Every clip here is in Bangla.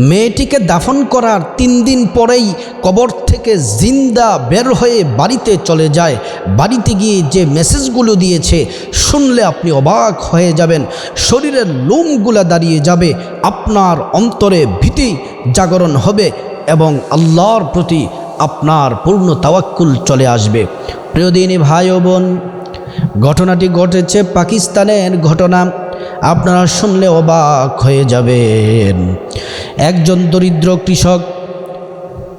মেয়েটিকে দাফন করার তিন দিন পরেই কবর থেকে জিন্দা বের হয়ে বাড়িতে চলে যায়। বাড়িতে গিয়ে যে মেসেজগুলো দিয়েছে, শুনলে আপনি অবাক হয়ে যাবেন। শরীরের লোমগুলা দাঁড়িয়ে যাবে, আপনার অন্তরে ভীতি জাগরণ হবে এবং আল্লাহর প্রতি আপনার পূর্ণ তাওয়াক্কুল চলে আসবে। প্রিয়দিনী ভাই বোন, ঘটনাটি ঘটেছে পাকিস্তানের ঘটনা। আপনারা শুনলে অবাক হয়ে যাবেন। একজন দরিদ্র কৃষক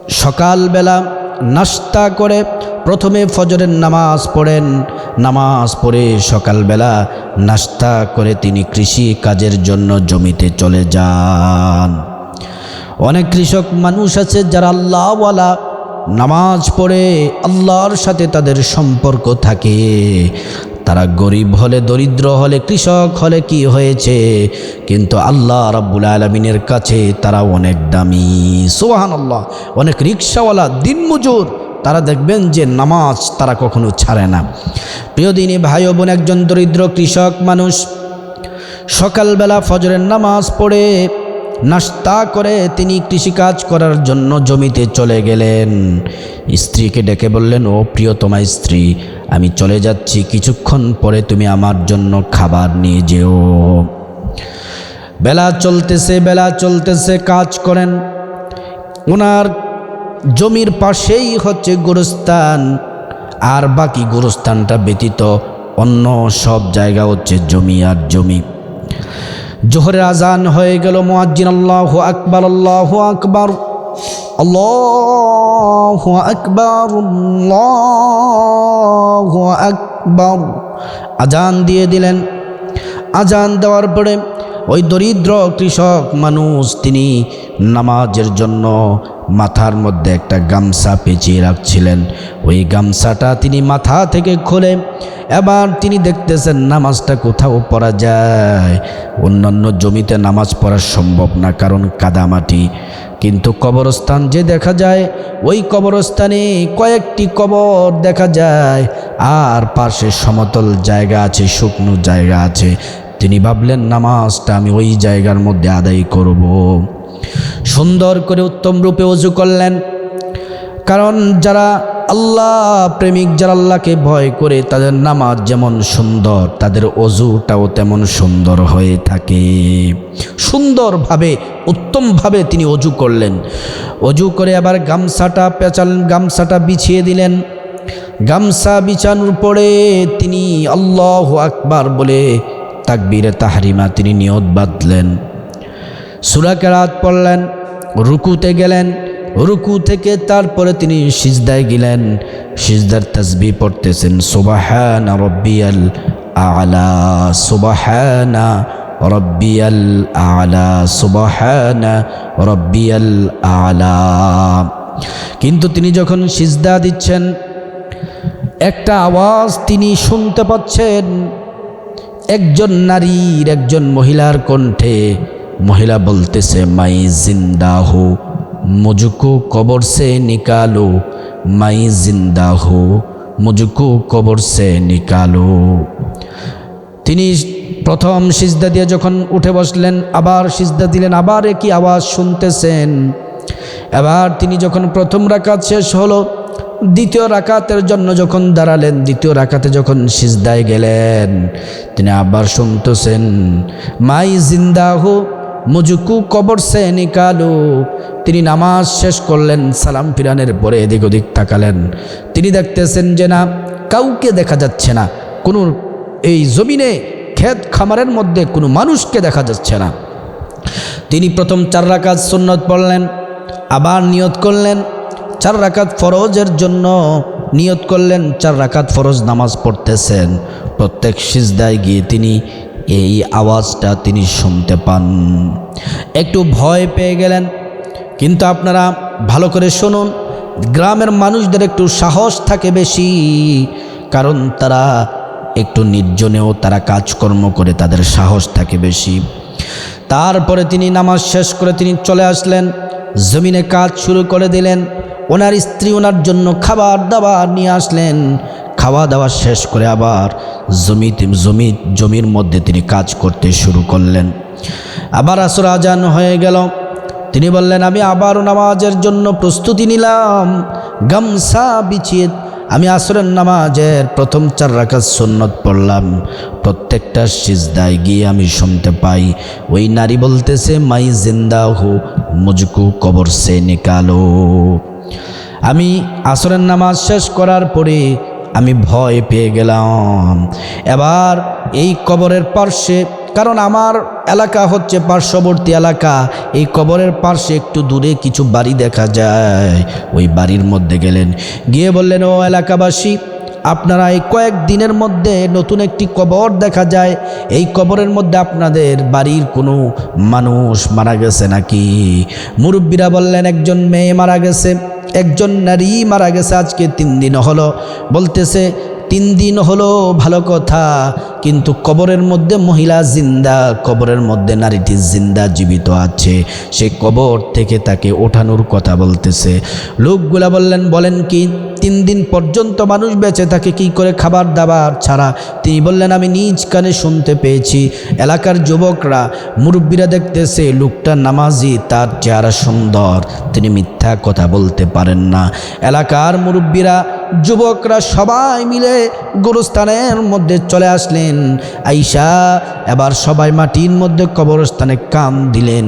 সকালবেলা নাস্তা করে প্রথমে ফজরের নামাজ পড়েন। নামাজ পড়ে সকালবেলা নাস্তা করে তিনি কৃষি কাজের জন্য জমিতে চলে যান। অনেক কৃষক মানুষ আছে যারা আল্লাহওয়ালা নামাজ পড়ে, আল্লাহর সাথে তাদের সম্পর্ক থাকে। তারা গরিব হলে, দরিদ্র হলে, কৃষক হলে কি হয়েছে? কিন্তু আল্লাহ রাব্বুল আলমিনের কাছে তারা অনেক দামি। সোহান আল্লাহ অনেক রিক্সাওয়ালা, দিনমজুর, তারা দেখবেন যে নামাজ তারা কখনো ছাড়ে না। প্রিয় দিনী ভাই বোন, একজন দরিদ্র কৃষক মানুষ সকালবেলা ফজরের নামাজ পড়ে নাস্তা করে তিনি কৃষিকাজ করার জন্য জমিতে চলে গেলেন। স্ত্রীকে ডেকে বললেন, ও প্রিয়তমা স্ত্রী, আমি চলে যাচ্ছি, কিছুক্ষণ পরে তুমি আমার জন্য খাবার নিয়ে যেও। বেলা চলতেছে বেলা চলতেছে, কাজ করেন। ওনার জমির পাশেই হচ্ছে গোরস্থান, আর বাকি গোরস্থানটা ব্যতীত অন্য সব জায়গা হচ্ছে জমি আর জমি। জোহরের আজান হয়ে গেল মোয়াজ্জিন আল্লাহ আকবর আল্লাহ আকবর আল্লাহ আকবর আল্লাহ আকবর। আজান দিয়ে দিলেন। আজান দেওয়ার পরে ওই দরিদ্র কৃষক মানুষ, তিনি নামাজের জন্য মাথার মধ্যে একটা গামছা পেঁচিয়ে রাখছিলেন। ওই গামছাটা তিনি মাথা থেকে খুলে এবার তিনি দেখতেছেন নামাজটা কোথাও পড়া যায়। অন্যান্য জমিতে নামাজ পড়া সম্ভব না, কারণ কাদামাটি কিন্তু কবরস্থান যে দেখা যায়, ওই কবরস্থানে কয়েকটি কবর দেখা যায়। আর পাশে সমতল জায়গা আছে, শুকনো জায়গা আছে। তিনি ভাবলেন, নামাজটা আমি ওই জায়গার মধ্যে আদায় করব। সুন্দর করে উত্তম রূপে অজু করলেন। কারণ যারা আল্লাহ প্রেমিক, যারা আল্লাহকে ভয় করে, তাদের নামাজ যেমন সুন্দর, তাদের অজুটাও তেমন সুন্দর হয়ে থাকে। সুন্দরভাবে, উত্তমভাবে তিনি অজু করলেন। অজু করে আবার গামছাটা পেঁচাল, গামছাটা বিছিয়ে দিলেন। গামছা বিছানোর পরে তিনি আল্লাহ আকবার বলে তাকবীরে তাহারিমা তিনি নিয়ত বাঁধলেন। সুরাকেরাত পড়লেন, রুকুতে গেলেন, রুকু থেকে তারপরে তিনি সিজদায় গেলেন। সিজদার তসবি পড়তেছেন, সুবাহানা রব্বিয়াল আলা, সুবাহানা রব্বিয়াল আলা, সুবাহানা রব্বিয়াল আলা। কিন্তু তিনি যখন সিজদা দিচ্ছেন, একটা আওয়াজ তিনি শুনতে পাচ্ছেন, একজন নারীর, একজন মহিলার কণ্ঠে। মহিলা বলতেছে মাই জিন্দাহো মজুকু কবর সে নিকালো, মাই জিন্দাহো মজুকু কবর সে নিকালো। তিনি প্রথম সিজদা দিয়ে যখন উঠে বসলেন, আবার সিজদা দিলেন, আবার একই আওয়াজ শুনতেছেন। এবার তিনি যখন প্রথম রাকাত শেষ হলো, দ্বিতীয় রাকাতের জন্য যখন দাঁড়ালেন, দ্বিতীয় রাকাতে যখন সিজদায় গেলেন, তিনি আবার শুনতেছেন, মাই জিন্দাহু মুজুকু কবর সে নিকালু। তিনি নামাজ শেষ করলেন, সালাম ফিরানের পরে এদিক ওদিক তাকালেন। তিনি দেখতেছেন যে না, কাউকে দেখা যাচ্ছে না। কোনো এই জমিনে ক্ষেত খামারের মধ্যে কোনো মানুষকে দেখা যাচ্ছে না। তিনি প্রথম চার রাকাত সুন্নত পড়লেন, আবার নিয়ত করলেন, চার রাকাত ফরজের জন্য নিয়ত করলেন, চার রাকাত ফরজ নামাজ পড়তেছেন। প্রত্যেক সিজদায় গিয়ে তিনি এই আওয়াজটা তিনি শুনতে পান। একটু ভয় পেয়ে গেলেন, কিন্তু আপনারা ভালো করে শুনুন, গ্রামের মানুষদের একটু সাহস থাকে বেশি, কারণ তারা একটু নির্জনেও তারা কাজকর্ম করে তাদের সাহস থাকে বেশি। তারপরে তিনি নামাজ শেষ করে তিনি চলে আসলেন, জমিনে কাজ শুরু করে দিলেন, ওনার স্ত্রী ওনার জন্য খাবার দাবার নিয়ে আসলেন খাওয়া দাওয়া শেষ করে আবার জমিতে, জমি, জমির মধ্যে তিনি কাজ করতে শুরু করলেন। আবার আসর আজান হয়ে গেল। তিনি বললেন, আমি আবারও নামাজের জন্য প্রস্তুতি নিলাম। গামসা বিছিয়ে আমি আসরের নামাজের প্রথম চার রাখার সুন্নত পড়লাম। প্রত্যেকটা সিজদায় গিয়ে আমি শুনতে পাই, ওই নারী বলতেছে, মাই জিন্দা হু মুজকু কবর সে নিকালো। আমি আসরের নামাজ শেষ করার পরে আমি ভয় পেয়ে গেলাম। এবার এই কবরের পার্শ্বে, কারণ আমার এলাকা হচ্ছে পার্শ্ববর্তী এলাকা, এই কবরের পার্শ্বে একটু দূরে কিছু বাড়ি দেখা যায়। ওই বাড়ির মধ্যে গেলেন। গিয়ে বললেন, ও এলাকাবাসী, আপনারা এই কয়েক দিনের মধ্যে নতুন একটি কবর দেখা যায়। এই কবরের মধ্যে আপনাদের বাড়ির কোনো মানুষ মারা গেছে নাকি? মুরব্বীরা বললেন, একজন মেয়ে মারা গেছে। একজন নারী মারা গেছে, আজকে তিন দিন হলো। বলতেছে, তিন দিন হলো, ভালো কথা, কিন্তু কবরের মধ্যে মহিলা জিন্দা, কবরের মধ্যে নারীটি জিন্দা জীবিত আছে। সে কবর থেকে তাকে ওঠানোর কথা বলতেছে। লোকগুলা বললেন, বলেন কি? তিন দিন পর্যন্ত মানুষ বেঁচে থাকে, কি করে খাবার দাবার ছাড়া? তিনি বললেন, আমি নিজ কানে শুনতে পেয়েছি। এলাকার যুবকরা, মুরব্বীরা দেখতেছে লোকটা নামাজি, তার চেহারা সুন্দর। তিনি মিথ্যা কথা বলতে পারেন না। এলাকার মুরব্বীরা, যুবকরা সবাই মিলে গোরস্থানের মধ্যে চলে আসলেন। আইসা এবার সবাই মাটির মধ্যে কবরস্থানে কাম দিলেন।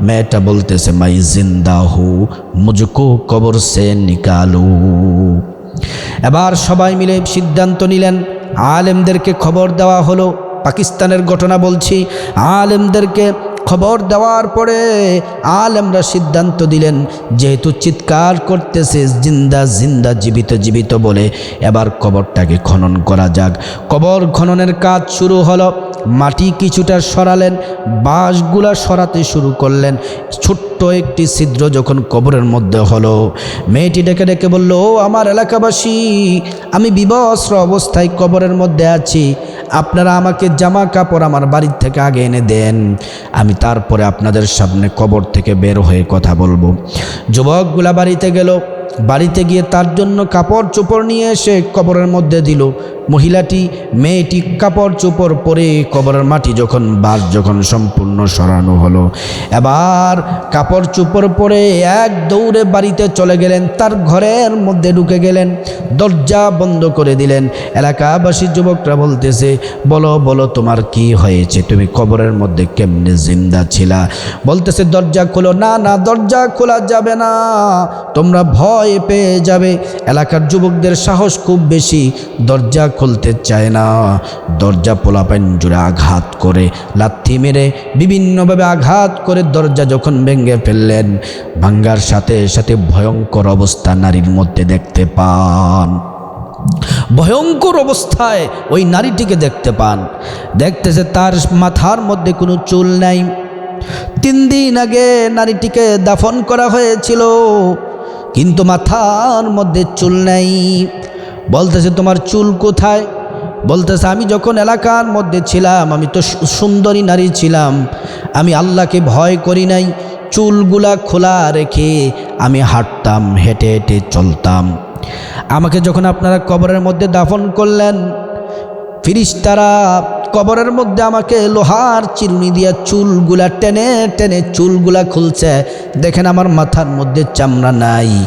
মেয়েটা বলতেছে, মাই জিন্দা হু মুজকো কবর সে নিকালু। এবার সবাই মিলে সিদ্ধান্ত নিলেন, আলেমদেরকে খবর দেওয়া হলো। পাকিস্তানের ঘটনা বলছি, আলেমদেরকে খবর দেওয়ার পরে আলেমরা সিদ্ধান্ত দিলেন, যেহেতু চিৎকার করতেছে, জিন্দা জিন্দা জীবিত জীবিত বলে, এবার কবরটাকে খনন করা যাক। কবর খননের কাজ শুরু হলো মাটি কিছুটা সরালেন, বাঁশগুলা সরাতে শুরু করলেন। ছোট্ট একটি ছিদ্র যখন কবরের মধ্যে হলো, মেয়েটি ডেকে ডেকে বলল, ও আমার এলাকাবাসী, আমি বিবস্ত্র অবস্থায় কবরের মধ্যে আছি। আপনারা আমাকে জামা কাপড় আমার বাড়ির থেকে আগে এনে দেন। আমি তারপরে আপনাদের সামনে কবর থেকে বের হয়ে কথা বলব। যুবকগুলা বাড়িতে গেল। বাড়িতে গিয়ে তার জন্য কাপড় চোপড় নিয়ে এসে কবরের মধ্যে দিল। মহিলাটি, মেয়েটি কাপড় চোপড় পরে কবরের মাটি যখন বাস যখন সম্পূর্ণ সরানো হলো। এবার কাপড় চোপড় পরে এক দৌড়ে বাড়িতে চলে গেলেন, তার ঘরের মধ্যে ঢুকে গেলেন, দরজা বন্ধ করে দিলেন। এলাকাবাসী যুবকরা বলতেছে, বলো বলো, তোমার কি হয়েছে? তুমি কবরের মধ্যে কেমনে জিন্দা ছিলা? বলতেছে, দরজা খোলো, না না, দরজা খোলা যাবে না। তোমরা ভয় পেয়ে যাবে। এলাকার যুবকদের সাহস খুব বেশি, দরজা খুলতে চায় না। দরজা পোলাপাইন জুড়ে আঘাত করে, লাথি মেরে বিভিন্নভাবে আঘাত করে দরজা যখন ভেঙে ফেললেন, ভাঙ্গার সাথে সাথে ভয়ঙ্কর অবস্থা নারীর মধ্যে দেখতে পান। ভয়ঙ্কর অবস্থায় ওই নারীটিকে দেখতে পান। দেখতেছে তার মাথার মধ্যে কোনো চুল নাই। তিন দিন আগে নারীটিকে দাফন করা হয়েছিল, কিন্তু মাথার মধ্যে চুল নেই। বলতেছে, তোমার চুল কোথায়? বলতেছে, আমি যখন এলাকার মধ্যে ছিলাম, আমি তো সুন্দরী নারী ছিলাম। আমি আল্লাহকে ভয় করি নাই। চুলগুলা খোলা রেখে আমি হাঁটতাম, হেঁটে হেঁটে চলতাম। আমাকে যখন আপনারা কবরের মধ্যে দাফন করলেন, ফিরিস্তারা কবরের মধ্যে আমাকে লোহার চিরুনি দিয়া চুলগুলা টেনে টেনে চুলগুলা খুলছে। দেখেন, আমার মাথার মধ্যে চামড়া নাই।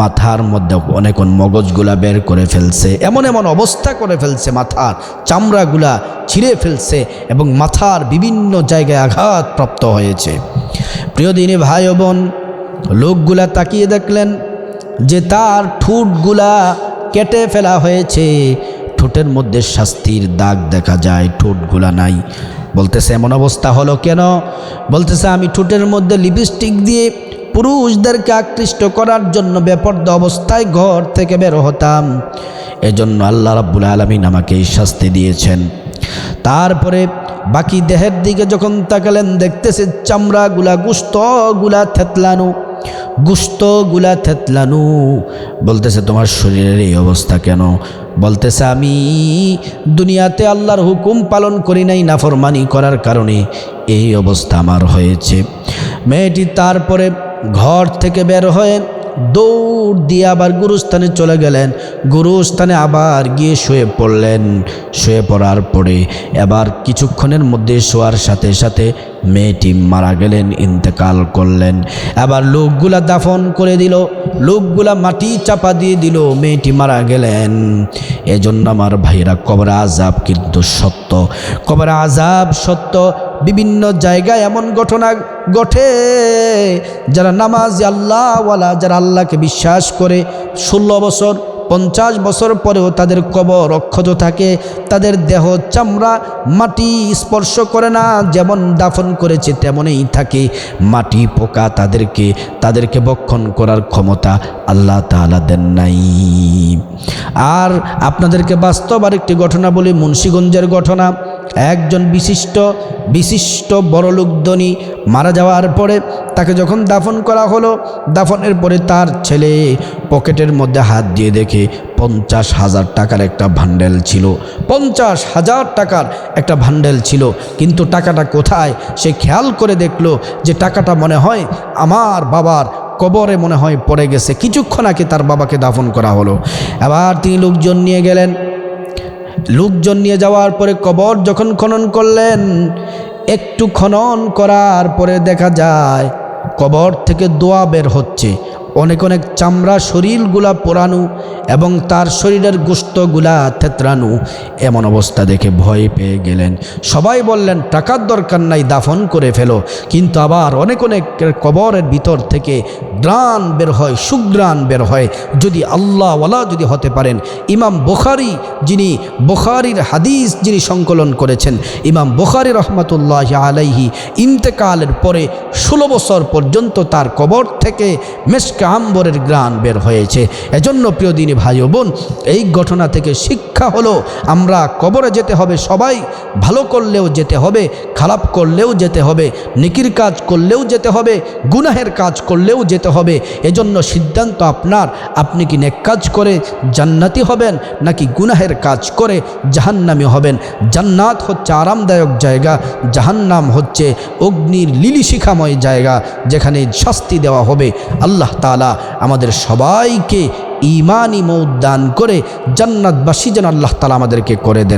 মাথার মধ্যে অনেক মগজগুলা বের করে ফেলছে, এমন এমন অবস্থা করে ফেলছে মাথার চামড়াগুলা ছিঁড়ে ফেলছে এবং মাথার বিভিন্ন জায়গায় আঘাত প্রাপ্ত হয়েছে। প্রিয় দিনী ভাই বোন, লোকগুলা তাকিয়ে দেখলেন যে তার ঠোঁটগুলা কেটে ফেলা হয়েছে। ঠোঁটের মধ্যে শাস্তির দাগ দেখা যায়, ঠোঁটগুলা নাই। বলতেছে, এমন অবস্থা হলো কেন? বলতেছে, আমি ঠোঁটের মধ্যে লিপস্টিক দিয়ে পুরুষদেরকে আকৃষ্ট করার জন্য বেপর্দ অবস্থায় ঘর থেকে বের হতাম। এজন্য আল্লাহ রাব্বুল আলমিন আমাকে এই শাস্তি দিয়েছেন। তারপরে বাকি দেহের দিকে যখন তাকালেন, দেখতেছে চামড়াগুলা গুস্তগুলা থেতলানো গুস্তগুলা থেতলানো। বলতেছে, তোমার শরীরের এই অবস্থা কেন? বলতেছে, আমি দুনিয়াতে আল্লাহর হুকুম পালন করি নাই, নাফরমানি করার কারণে এই অবস্থা আমার হয়েছে। মেয়েটি তারপরে ঘর থেকে বের হয়ে দৌড় দিয়ে আবার গুরুস্থানে চলে গেলেন। গুরুস্থানে আবার গিয়ে শুয়ে পড়লেন। শুয়ে পড়ার পরে এবার কিছুক্ষণের মধ্যে শোয়ার সাথে সাথে মেয়েটি মারা গেলেন, ইন্তেকাল করলেন। এবার লোকগুলা দাফন করে দিল, লোকগুলা মাটি চাপা দিয়ে দিল, মেয়েটি মারা গেলেন। এজন্য আমার ভাইরা কবর আজাব কিন্তু সত্য, কবর আজাব সত্য বিভিন্ন জায়গায় এমন ঘটনা ঘটে, যারা নামাজ আল্লাহওয়ালা, যারা আল্লাহকে বিশ্বাস করে, ষোলো বছর, পঞ্চাশ বছর পরেও তাদের কবর অক্ষত থাকে, তাদের দেহ চামড়া মাটি স্পর্শ করে না, যেমন দাফন করেছে তেমনই থাকে। মাটি পোকা তাদেরকে তাদেরকে বক্ষণ করার ক্ষমতা আল্লাহ তাআলা দেন নাই। আর আপনাদেরকে বাস্তব আরেকটি ঘটনা বলি, মুন্সীগঞ্জের ঘটনা। একজন বিশিষ্ট বিশিষ্ট বড়লোক ধনী মারা যাওয়ার পরে তাকে যখন দাফন করা হলো, দাফনের পরে তার ছেলে পকেটের মধ্যে হাত দিয়ে দেখে পঞ্চাশ হাজার টাকার একটা ভান্ডেল ছিল। পঞ্চাশ হাজার টাকার একটা ভান্ডেল ছিল। কিন্তু টাকাটা কোথায়? সে খেয়াল করে দেখল যে টাকাটা মনে হয় আমার বাবার কবরে মনে হয় পড়ে গেছে। কিছুক্ষণ আগে তার বাবাকে দাফন করা হলো। এবার তিনি লোকজন নিয়ে গেলেন। লোকজন নিয়ে যাওয়ার পরে কবর যখন খনন করলেন, একটু খনন করার পরে দেখা যায় কবর থেকে দোয়া বের হচ্ছে। অনেক অনেক চামড়া শরীরগুলা পোড়ানো এবং তার শরীরের গুস্তগুলা থেতরানো। এমন অবস্থা দেখে ভয় পেয়ে গেলেন। সবাই বললেন, টাকার দরকার নাই, দাফন করে ফেলো। কিন্তু আবার অনেক অনেক কবরের ভিতর থেকে গ্রান বের হয় সুগ্রান বের হয়। যদি আল্লাহওয়ালা যদি হতে পারেন, ইমাম বোখারি যিনি, বোখারির হাদিস যিনি সংকলন করেছেন, ইমাম বোখারি রহমতুল্লাহ আলাইহি ইন্তেকালের পরে ষোলো বছর পর্যন্ত তার কবর থেকে মেসকা আম্বরের গ্রান বের হয়েছে। এজন্য প্রিয় দিনী ভাই বোন, এই ঘটনা থেকে শিক্ষা হলো, আমরা কবরে যেতে হবে সবাই, ভালো করলেও যেতে হবে, খারাপ করলেও যেতে হবে, নিকির কাজ করলেও যেতে হবে, গুনাহের কাজ করলেও যেতে হবে। এজন্য সিদ্ধান্ত আপনার, আপনি কি নেক কাজ করে জান্নাতি হবেন, নাকি গুনাহের কাজ করে জাহান্নামি হবেন? জান্নাত হচ্ছে আরামদায়ক জায়গা, জাহান্নাম হচ্ছে অগ্নির লিলিশিখাময় জায়গা, যেখানে শাস্তি দেওয়া হবে। আল্লাহ তালা আমাদের সবাইকে ইমানি মৌদান করে জান্নাতবাসী যেন আল্লাহ তালা আমাদেরকে করে দেন।